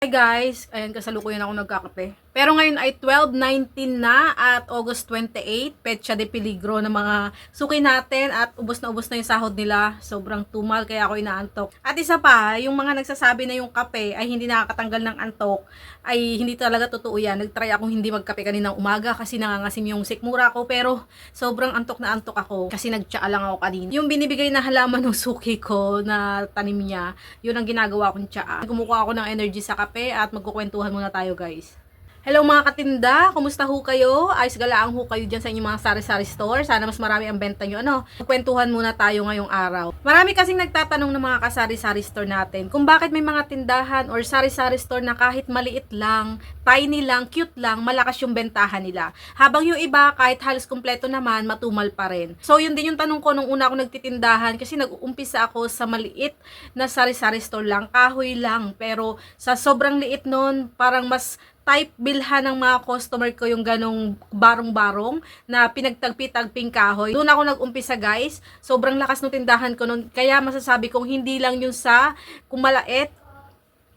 Hi guys, ayan kasalukuyan ako nagkakape. Pero ngayon ay 12.19 na at August 28, Petsa de Peligro ng mga suki natin at ubos na ubos na yung sahod nila. Sobrang tumal kaya ako inaantok. At isa pa, yung mga nagsasabi na yung kape ay hindi nakakatanggal ng antok ay hindi talaga totoo yan. Nagtry akong hindi magkape kaninang umaga kasi nangangasim yung sikmura ko pero sobrang antok na antok ako kasi nagtsaa lang ako kanina. Yung binibigay na halaman ng suki ko na tanim niya, yun ang ginagawa kong tsaa. Kumukuha ako ng energy sa kape at magkukwentuhan muna tayo guys. Hello mga katinda, kumusta ho kayo? Ayos galaang ho kayo dyan sa inyong mga sari-sari store. Sana mas marami ang benta nyo. Ano? Kwentuhan muna tayo ngayong araw. Marami kasing nagtatanong ng mga kasari-sari store natin kung bakit may mga tindahan or sari-sari store na kahit maliit lang, tiny lang, cute lang, malakas yung bentahan nila. Habang yung iba, kahit halos kumpleto naman, matumal pa rin. So yun din yung tanong ko nung una ako nagtitindahan kasi nag-uumpisa ako sa maliit na sari-sari store lang, kahoy lang. Pero sa sobrang liit nun, parang mas type bilhan ng mga customer ko yung ganong barong-barong na pinagtagpi-tagping kahoy. Doon ako nag-umpisa guys. Sobrang lakas ng tindahan ko noon. Kaya masasabi kong hindi lang yun sa kumalait.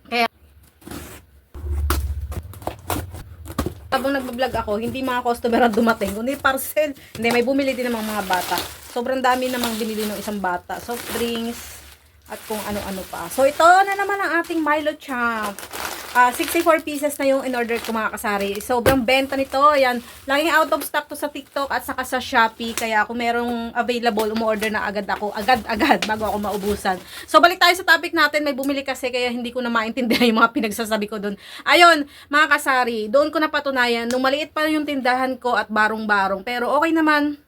Kaya habang nagbablog ako, hindi mga customer ang dumating, kundi parcel. Hindi, may bumili din ng mga bata. Sobrang dami namang binili ng isang bata. Soft drinks, at kung ano-ano pa. So, ito na naman ang ating Milo Champ. Ah, 64 pieces na yung in-order ko mga kasari. Sobrang benta nito. Ayan, laging out of stock to sa TikTok at saka sa Shopee. Kaya kung merong available, umu-order na agad ako. Agad-agad bago ako maubusan. So, balik tayo sa topic natin. May bumili kasi kaya hindi ko na maintindihan yung mga pinagsasabi ko doon. Ayun, mga kasari, doon ko napatunayan. Nung maliit pa yung tindahan ko at barong-barong. Pero okay naman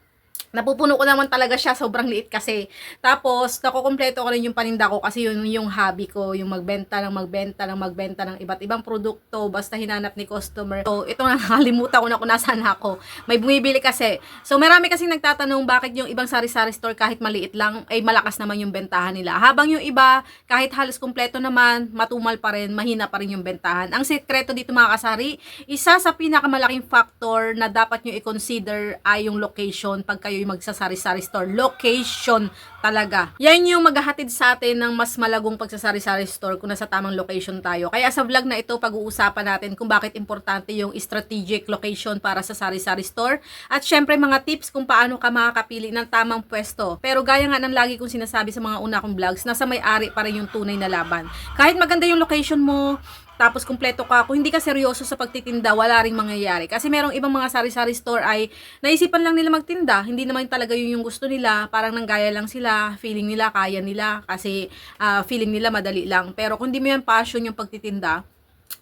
napupuno ko naman talaga siya, sobrang liit kasi. Tapos, nakukumpleto ko rin yung paninda ko kasi yun yung hobby ko, yung magbenta ng magbenta ng magbenta ng iba't ibang produkto, basta hinanap ni customer. So, ito nga, nakalimutan ko na kung nasaan ako. May bumibili kasi. So, marami kasing nagtatanong bakit yung ibang sari-sari store kahit maliit lang, ay malakas naman yung bentahan nila. Habang yung iba, kahit halos kumpleto naman, matumal pa rin, mahina pa rin yung bentahan. Ang sekreto dito mga kasari, isa sa pinakamalaking factor na dapat nyo i-consider ay yung location pag kayo magsasari-sari store. Location talaga. Yan yung maghahatid sa atin ng mas malagong pagsasari-sari store kung nasa tamang location tayo. Kaya sa vlog na ito, pag-uusapan natin kung bakit importante yung strategic location para sa sari-sari store. At syempre mga tips kung paano ka makakapili ng tamang pwesto. Pero gaya nga ng lagi kong sinasabi sa mga una kong vlogs, nasa may-ari pa rin yung tunay na laban. Kahit maganda yung location mo, tapos kumpleto ka, kung hindi ka seryoso sa pagtitinda, wala ring mangyayari. Kasi merong ibang mga sari-sari store ay naisipan lang nila magtinda, hindi naman talaga yun yung gusto nila, parang nanggaya lang sila, feeling nila kaya nila kasi ah, feeling nila madali lang. Pero kung hindi mo yan passion yung pagtitinda,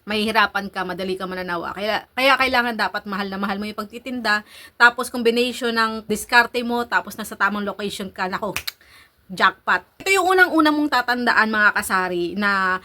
mahihirapan ka, madali ka mananawa. Kaya, kaya kailangan dapat mahal na mahal mo yung pagtitinda. Tapos combination ng diskarte mo, tapos nasa tamang location ka. Nako, jackpot. Ito yung unang-unang mong tatandaan mga kasari na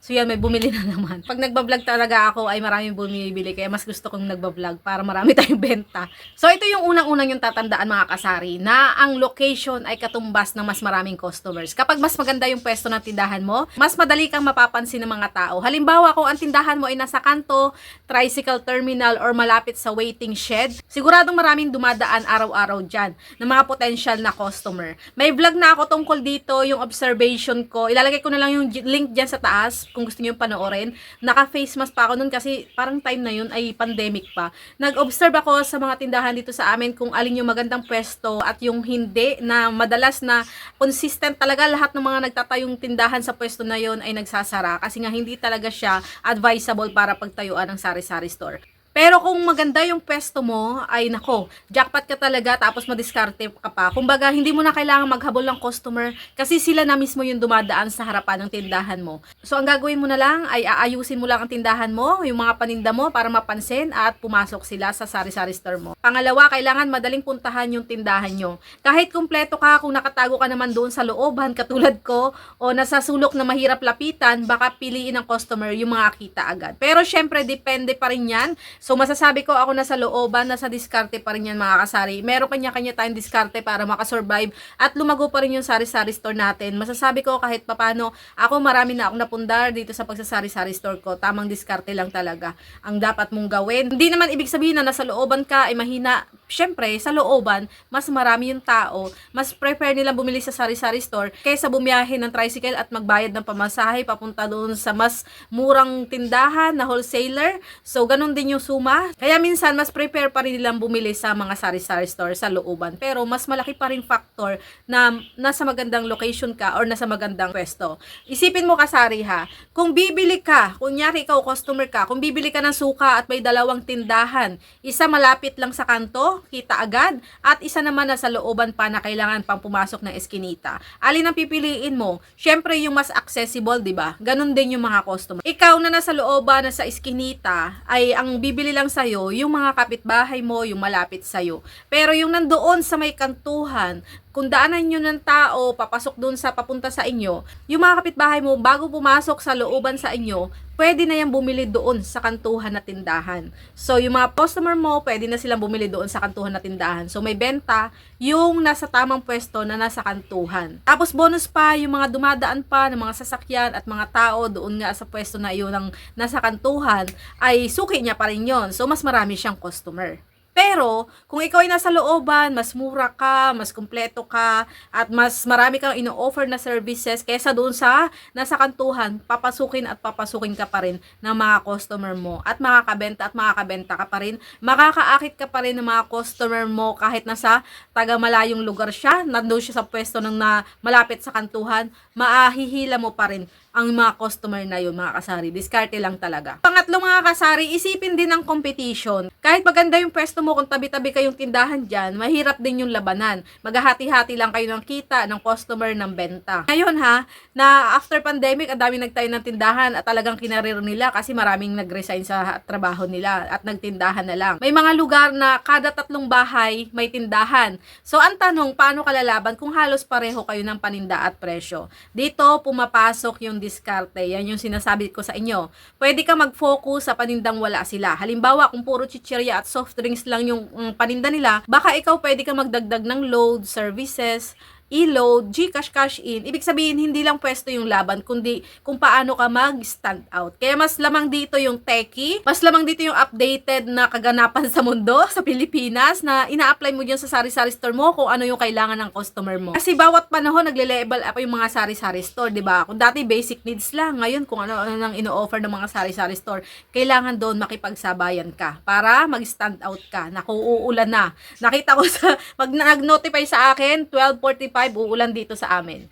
So yan, may bumili na naman. Pag nagbablog talaga ako ay maraming bumibili kaya mas gusto kong nagbablog para marami tayong benta. So ito yung unang-unang yung tatandaan mga kasari na ang location ay katumbas ng mas maraming customers. Kapag mas maganda yung pwesto ng tindahan mo, mas madali kang mapapansin ng mga tao. Halimbawa kung ang tindahan mo ay nasa kanto, tricycle terminal or malapit sa waiting shed, siguradong maraming dumadaan araw-araw dyan ng mga potential na customer. May vlog na ako tungkol dito, yung observation ko. Ilalagay ko na lang yung link dyan sa taas kung gusto niyo panoorin. Naka-face mask pa ako nun kasi parang time na yun ay pandemic pa. Nag-observe ako sa mga tindahan dito sa amin kung alin yung magandang pwesto at yung hindi na madalas na consistent talaga lahat ng mga nagtatayong tindahan sa pwesto na yon ay nagsasara kasi nga hindi talaga siya advisable para pagtayuan ng sari-sari store. Pero kung maganda yung pwesto mo, ay nako, jackpot ka talaga tapos madiskarte ka pa. Kumbaga, hindi mo na kailangan maghabol ng customer kasi sila na mismo yung dumadaan sa harapan ng tindahan mo. So, ang gagawin mo na lang ay aayusin mo lang ang tindahan mo, yung mga paninda mo para mapansin at pumasok sila sa sari-sari store mo. Pangalawa, kailangan madaling puntahan yung tindahan nyo. Kahit kumpleto ka, kung nakatago ka naman doon sa looban, katulad ko, o nasa sulok na mahirap lapitan, baka piliin ng customer yung mga kita agad. Pero syempre, depende pa rin yan So, masasabi ko ako nasa looban, nasa diskarte pa rin yan mga kasari. Meron kanya-kanya tayong diskarte para makasurvive at lumago pa rin yung sari-sari store natin. Masasabi ko kahit papano, ako marami na akong napundar dito sa pagsasari-sari store ko. Tamang diskarte lang talaga ang dapat mong gawin. Hindi naman ibig sabihin na nasa looban ka ay mahina syempre, sa looban, mas marami yung tao, mas prefer nilang bumili sa sari-sari store kaysa bumiyahe ng tricycle at magbayad ng pamasahe papunta doon sa mas murang tindahan na wholesaler. So, ganun din yung suma. Kaya minsan, mas prepare pa rin nilang bumili sa mga sari-sari store sa looban. Pero, mas malaki pa rin factor na nasa magandang location ka or nasa magandang pwesto. Isipin mo kasari ha, kung bibili ka, kunyari ikaw customer ka, kung bibili ka ng suka at may dalawang tindahan, isa malapit lang sa kanto, kita agad, at isa naman na sa looban pa na kailangan pang pumasok ng eskinita. Alin ang pipiliin mo? Syempre yung mas accessible, di ba? Ganon din yung mga customer. Ikaw na nasa looban, nasa eskinita, ay ang bibili lang sa'yo, yung mga kapitbahay mo, yung malapit sa'yo. Pero yung nandoon sa may kantuhan, kung daanan nyo ng tao, papasok doon sa papunta sa inyo, yung mga kapitbahay mo, bago pumasok sa looban sa inyo, pwede na yan bumili doon sa kantuhan na tindahan. So, yung mga customer mo, pwede na silang bumili doon sa kantuhan na tindahan. So, may benta yung nasa tamang pwesto na nasa kantuhan. Tapos, bonus pa, yung mga dumadaan pa ng mga sasakyan at mga tao doon nga sa pwesto na yun ng nasa kantuhan, ay suki niya pa rin yun. So, mas marami siyang customer. Pero, kung ikaw ay nasa looban, mas mura ka, mas kumpleto ka, at mas marami kang ino-offer na services kesa doon sa nasa kantuhan, papasukin at papasukin ka pa rin ng mga customer mo. At makakabenta at makakabenta ka pa rin. Makakaakit ka pa rin ng mga customer mo kahit nasa taga malayong lugar siya, nandun siya sa pwesto ng na malapit sa kantuhan, maahihila mo pa rin ang mga customer na yun, mga kasari. Diskarte lang talaga. Pangatlo mga kasari, isipin din ang competition. Kahit maganda yung pwesto mo, kung tabi-tabi kayong tindahan dyan, mahirap din yung labanan. Maghahati-hati lang kayo ng kita, ng customer, ng benta. Ngayon ha, na after pandemic, ang dami nagtayo ng tindahan at talagang kinarir nila kasi maraming nag-resign sa trabaho nila at nagtindahan na lang. May mga lugar na kada tatlong bahay may tindahan. So, ang tanong, paano kalalaban kung halos pareho kayo ng paninda at presyo? Dito, pumapasok yung diskarte. Yan yung sinasabi ko sa inyo. Pwede ka mag-focus sa panindang wala sila. Halimbawa, kung puro chichirya at soft drinks lang yung mm, paninda nila, baka ikaw pwede ka magdagdag ng load, services, e-load, Gcash cash in. Ibig sabihin, hindi lang pwesto yung laban, kundi kung paano ka mag-stand out. Kaya mas lamang dito yung techie, mas lamang dito yung updated na kaganapan sa mundo, sa Pilipinas, na ina-apply mo dyan sa sari-sari store mo kung ano yung kailangan ng customer mo. Kasi bawat panahon, nagle-level up yung mga sari-sari store, di ba? Kung dati basic needs lang, ngayon kung ano-ano nang ino-offer ng mga sari-sari store, kailangan doon makipagsabayan ka para mag-stand out ka. Naku, uulan na. Nakita ko sa, pag nag-notify sa akin, 12.45, uulan dito sa amin.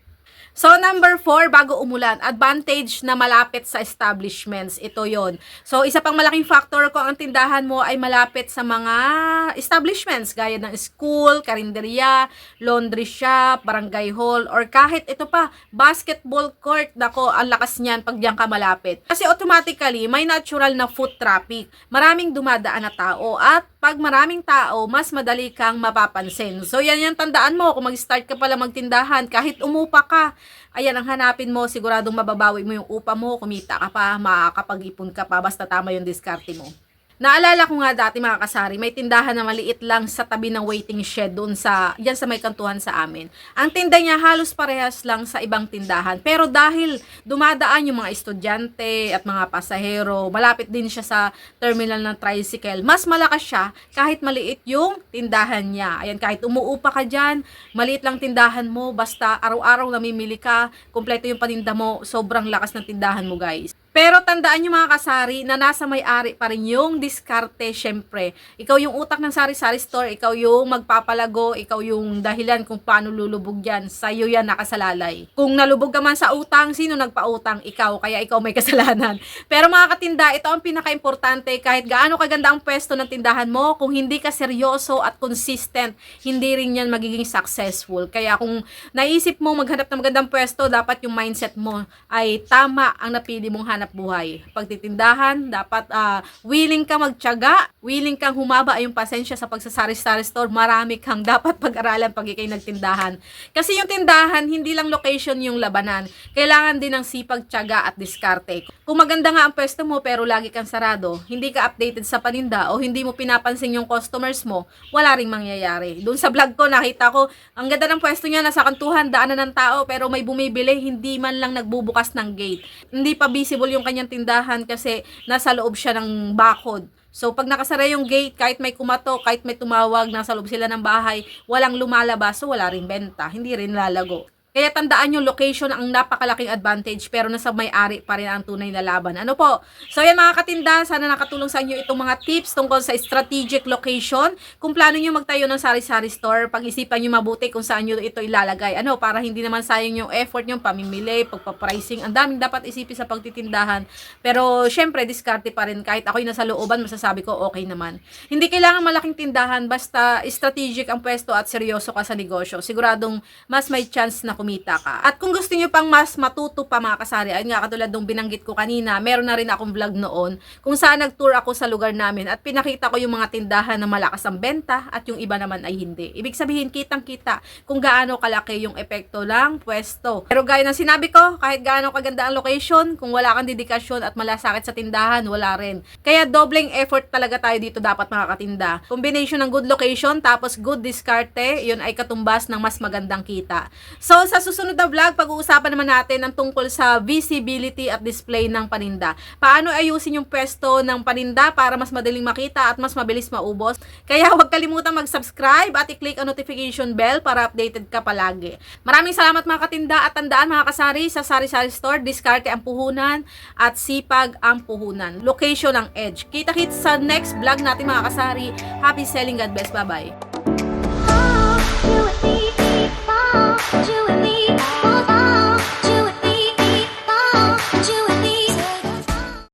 So, number four, bago umulan, advantage na malapit sa establishments. Ito yon So, isa pang malaking factor kung ang tindahan mo ay malapit sa mga establishments, gaya ng school, karinderya, laundry shop, barangay hall, or kahit ito pa, basketball court. Dako, ang lakas niyan pag diyan ka malapit. Kasi automatically, may natural na foot traffic. Maraming dumadaan na tao at pag maraming tao, mas madali kang mapapansin. So, yan yung tandaan mo. Kung mag-start ka pala magtindahan, kahit umupa ka, ayan ang hanapin mo, siguradong mababawi mo yung upa mo, kumita ka pa, makakapag-ipon ka pa, basta tama yung diskarte mo. Naalala ko nga dati mga kasari, may tindahan na maliit lang sa tabi ng waiting shed doon sa, yan sa may kantuhan sa amin. Ang tinda niya halos parehas lang sa ibang tindahan. Pero dahil dumadaan yung mga estudyante at mga pasahero, malapit din siya sa terminal ng tricycle, mas malakas siya kahit maliit yung tindahan niya. Ayan, kahit umuupa ka dyan, maliit lang tindahan mo, basta araw-araw namimili ka, kompleto yung paninda mo, sobrang lakas ng tindahan mo guys. Pero tandaan nyo mga kasari na nasa may-ari pa rin yung diskarte syempre. Ikaw yung utak ng sari-sari store, ikaw yung magpapalago, ikaw yung dahilan kung paano lulubog yan. Sa'yo yan nakasalalay. Kung nalubog ka man sa utang, sino nagpautang? Ikaw, kaya ikaw may kasalanan. Pero mga katinda, ito ang pinaka-importante kahit gaano kaganda ang pwesto ng tindahan mo, kung hindi ka seryoso at consistent, hindi rin yan magiging successful. Kaya kung naisip mo maghanap ng magandang pwesto, dapat yung mindset mo ay tama ang napili mong hanap buhay. Pagtitindahan, dapat ah, willing ka magtiyaga, willing kang humaba yung pasensya sa pagsasari-sari store, marami kang dapat pag-aralan pag ikay nagtindahan. Kasi yung tindahan, hindi lang location yung labanan. Kailangan din ng sipag, tiyaga at diskarte. Kung maganda nga ang pwesto mo pero lagi kang sarado, hindi ka updated sa paninda o hindi mo pinapansin yung customers mo, wala ring mangyayari. Doon sa vlog ko, nakita ko, ang ganda ng pwesto niya, nasa kantuhan, daanan ng tao, pero may bumibili, hindi man lang nagbubukas ng gate. Hindi pa visible yung yung kanyang tindahan kasi nasa loob siya ng bakod. So, pag nakasara yung gate, kahit may kumato, kahit may tumawag, nasa loob sila ng bahay, walang lumalabas, so wala rin benta, hindi rin lalago. Kaya tandaan yung location ang napakalaking advantage pero nasa may-ari pa rin ang tunay na laban. Ano po? So yan mga katinda, sana nakatulong sa inyo itong mga tips tungkol sa strategic location. Kung plano nyo magtayo ng sari-sari store, pag-isipan nyo mabuti kung saan nyo ito ilalagay. Ano, para hindi naman sayang yung effort nyo, pamimili, pagpa-pricing. Ang daming dapat isipin sa pagtitindahan. Pero syempre, diskarte pa rin. Kahit ako'y nasa looban, masasabi ko okay naman. Hindi kailangan malaking tindahan, basta strategic ang pwesto at seryoso ka sa negosyo. Siguradong mas may chance na kumita ka. At kung gusto nyo pang mas matuto pa mga kasari, ayun nga katulad nung binanggit ko kanina, meron na rin akong vlog noon kung saan nag-tour ako sa lugar namin at pinakita ko yung mga tindahan na malakas ang benta at yung iba naman ay hindi. Ibig sabihin, kitang-kita kung gaano kalaki yung epekto ng pwesto. Pero gaya ng sinabi ko, kahit gaano kaganda ang location, kung wala kang dedikasyon at malasakit sa tindahan, wala rin. Kaya dobleng effort talaga tayo dito dapat mga katinda. Combination ng good location tapos good diskarte, yun ay katumbas ng mas magandang kita. So, sa susunod na vlog, pag-uusapan naman natin ang tungkol sa visibility at display ng paninda. Paano ayusin yung pwesto ng paninda para mas madaling makita at mas mabilis maubos. Kaya huwag kalimutan mag-subscribe at i-click ang notification bell para updated ka palagi. Maraming salamat mga katinda at tandaan mga kasari sa sari-sari store, diskarte ang puhunan at sipag ang puhunan. Location ang edge. Kita-kits sa next vlog natin mga kasari. Happy selling, God bless. Bye-bye. you